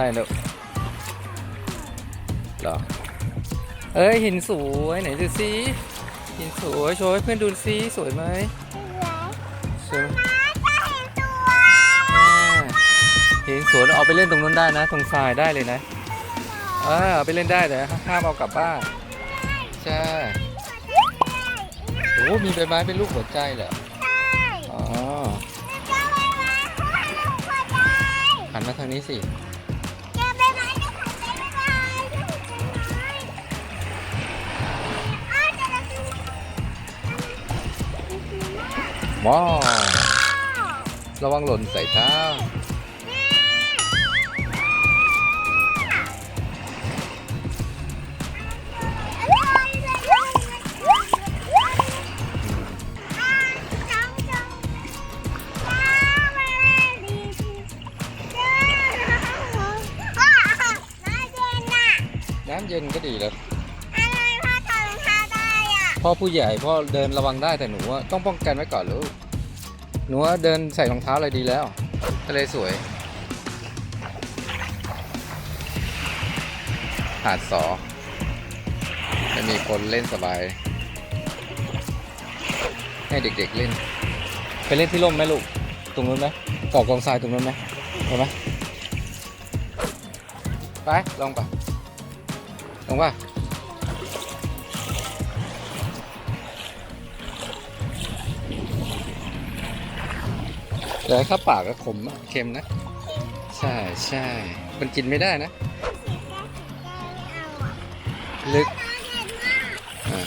อะไรลูกเหรอ เอ้ยหินสวยไหนดูสิหินสวยโชว์ให้เพื่อนดูสิสวยไหมสวยไหมอ่าหินสวยเอาไปเล่นตรงนู้นได้นะ ตรงทรายได้เลยนะอ่าเอาไปเล่นได้แต่ห้ามเอากลับบ้านใช่โอ้มีใบไม้เป็นรูปหัวใจเหรออ๋อหันมาทางนี้สิ ว้าวระวังหล่นใส่เท้าน้ำเย็นก็ดีแล้วพ่อผู้ใหญ่พ่อเดินระวังได้แต่หนูอะต้องป้องกันไว้ก่อนลูก หนูว่าเดินใส่รองเท้าอะไรดีแล้วทะเลสวย หาดสอจะมีคนเล่นสบาย ให้เด็กๆเล่น ไปเล่นที่ร่มไหมลูก ตรงนู้นไหมก่อกองทรายตรงนู้นไหมเอาไหมไป ลองไปลองว่า เดี๋ยวข้าวปากก็ขมอะเค็มนะ ใช่ใช่มันกินไม่ได้นะ ลึกอ่า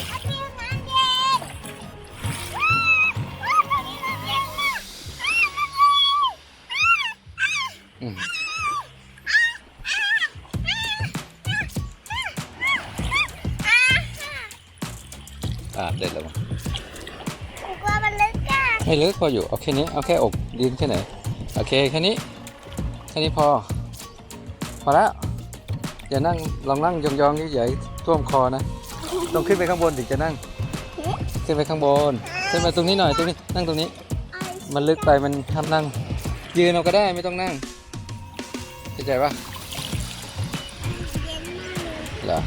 อืมอ่าเด็ดแล้วมั้ง กลัวมันลึก ไม่ลึกพออยู่เอาแค่นี้เอาแค่อกดินแค่ไหนโอเคแค่นี้แค่นี้พอ พอแล้วอย่านั่งลองนั่งยองๆใหญ่ๆท่วมคอนะต้องขึ้นไปข้างบนถึงจะนั่ง ขึ้นไปข้างบนขึ้นมาตรงนี้หน่อยตรงนี้นั่งตรงนี้ มันลึกไปมันห้านั่ง ยืนเอาก็ได้ไม่ต้องนั่งเข้าใจปะเหรอ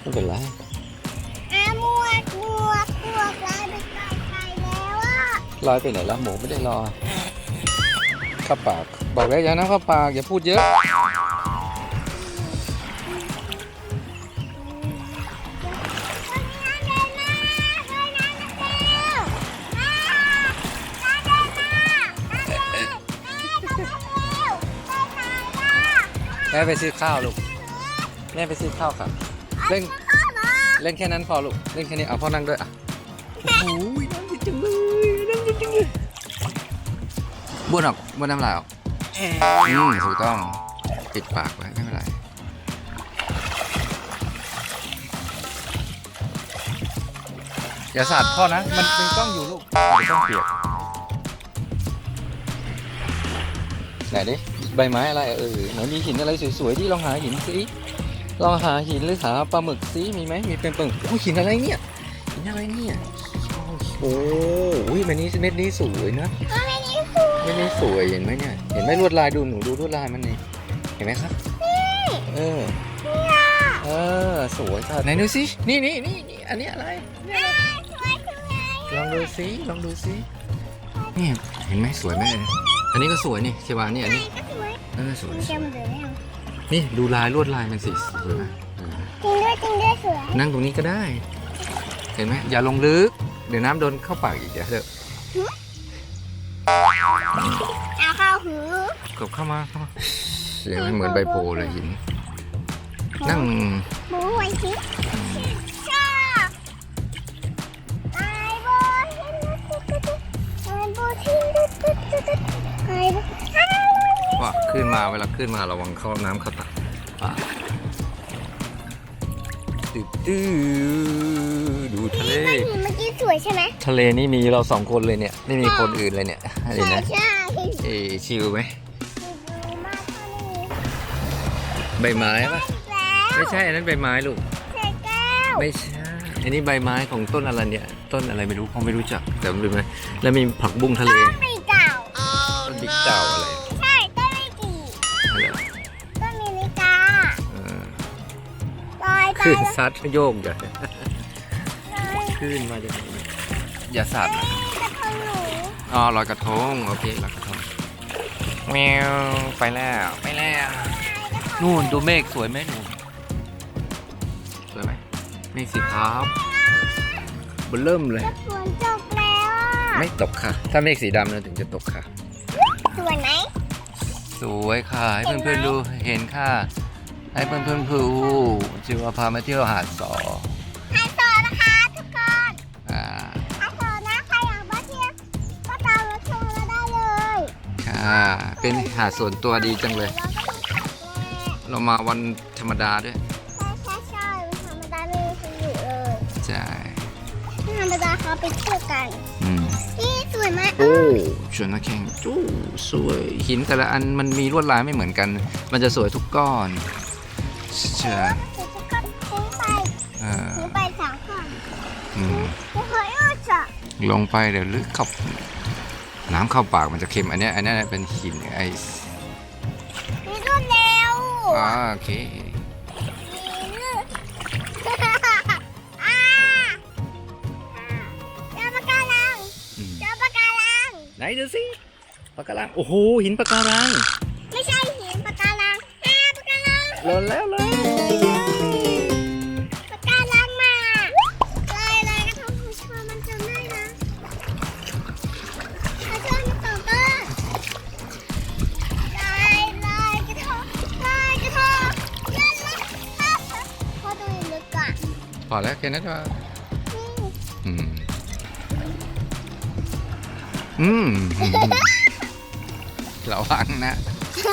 ไม่เป็นไร ลอยไปไหนแล้วหมูไม่ได้ลอยเข้าปาก บอกแล้วอย่านะเข้าปากอย่าพูดเยอะ แม่ไปซื้อข้าวลูก แม่ไปซื้อข้าวค่ะเล่น เล่นแค่นั้นพอลูก เล่นแค่นี้เอาพ่อนั่งด้วยอะโอ้โห บ้วนออกบ้วนน้ำลายออกอืมถูกต้องปิดปากไว้ไม่เป็นไรอย่าสาดพ่อนะ มันเป็นกล้องอยู่ลูกเป็นกล้องเปียกไหนดิใบไม้อะไรเออเหมือนมีหินอะไรสวยๆที่ลองหาหินสิลองหาหินหรือหาปลาหมึกสิมีไหมมีเป็นปลาหมึกโอ้ยหินอะไรเนี่ยหินอะไรเนี่ยโอ้โหเม็ดนี้เม็ดนี้สวยนะ เม็ดนี้สวยเห็นไหมเนี่ย เห็นไหมลวดลายดูหนูดูลวดลายมันนี่เห็นไหมครับเออเออสวยค่ะไหนดูสินี่นี่นี่นี่อันนี้อะไรลองดูสิลองดูสินี่เห็นไหมสวยไหมอันนี้ก็สวยนี่เชวานี่อันนี้เออสวยสวยนี่ดูลายลวดลายมันสิสวยไหมเออจริงด้วยจริงด้วยสวยนั่งตรงนี้ก็ได้ เห็นไหมอย่าลงลึก เดี๋ยวน้ำโดนเข้าปากอีกเดี๋ยวเถอะ เอาเข้าหูกบเข้ามาเข้ามาเสียงมันเหมือนใบโพเลยหิน นั่งหมูไว้สิชอบไอ้โบทินไอ้โบทินไอ้โบว่าขึ้นมาเวลาขึ้นมาระวังเข้าน้ำเข้าตาปาก ตื้อตื้อดูทะเลนหินเมื่อกี้สวยใช่ไหมทะเลนี่มีเราสองคนเลยเนี่ย ไม่มีคนอื่นเลยเนี่ยอะไรใช่นะใช่เอชิลไหมดูมากเท่านี้ใบไม้ปะแล้วไม่ใช่อันนั้นใบไม้ลูก ใส่แก้วไม่ใช่ อันนี้ใบไม้ของต้นอะไรเนี่ย ต้นอะไรไม่รู้เขาไม่รู้จักแต่รู้ไหมแล้วมีผักบุ้งทะเล ไม่เก่า ต้นบิ๊กเต่าอะไร ขึ้นตายซัดโยกใหญ่แล้วขึ้นมาจากไหนอย่าสาดนะกระทงหนูอ๋อลอยกระทงโอเคลอยกระทงแมวไปแล้วไปแล้วนู่นดูเมฆสวยไหมหนูสวยไหมเมฆสีขาวเบนเริ่มเลยจะฝนตกแล้วอะไม่ตกค่ะ ถ้าเมฆสีดำเนี่ยถึงจะตกค่ะ สวยไหมสวยค่ะให้เพื่อนๆดูเห็นค่ะ ให้เพื่อนๆดูจิวพามาเที่ยวหาดสอไฮโซนะคะทุกคนอ่าไฮโซนะใครอยากมาเที่ยวก็ตามรถชมเราได้เลยค่ะเป็นหาดส่วนตัวดีจังเลย เราก็มีขับแม่เรามาวันธรรมดาด้วยใช่ใช่ใช่มันธรรมดาไม่มีคนอยู่เลยใช่ธรรมดาเขาไปเที่ยวกันอืมนี่สวยมากโอ้ชวนนักแข่งจู้สวยหินแต่ละอันมันมีลวดลายไม่เหมือนกัน มันจะสวยทุกก้อน ใช่เดี๋ยวจะก็ทิ้งไปเออทิ้งไปสามคนอืมไม่เคยรู้จักลงไปเดี๋ยวลึกเข้าน้ำเข้าปากมันจะเค็มอันเนี้ยอันเนี้ยเป็นหินไอซ์มีรวดเร็วอ่าโอเคมีเลือดอ่าเจอปะการังอืมเจอปะการังไหนดูสิปะการังโอ้โหหินปะการังไม่ใช่หินปะการังอ่าปะการังหล่นแล้ว เลยปะการังมาเลยเลยกระทงของชอมันจำได้นะกระทงต่อไปเลยเลยกระทงเลยกระทงเล่นนะพอดูลึกก่อนพอแล้วแค่นั้นว่าอืมอืมระวังนะนี่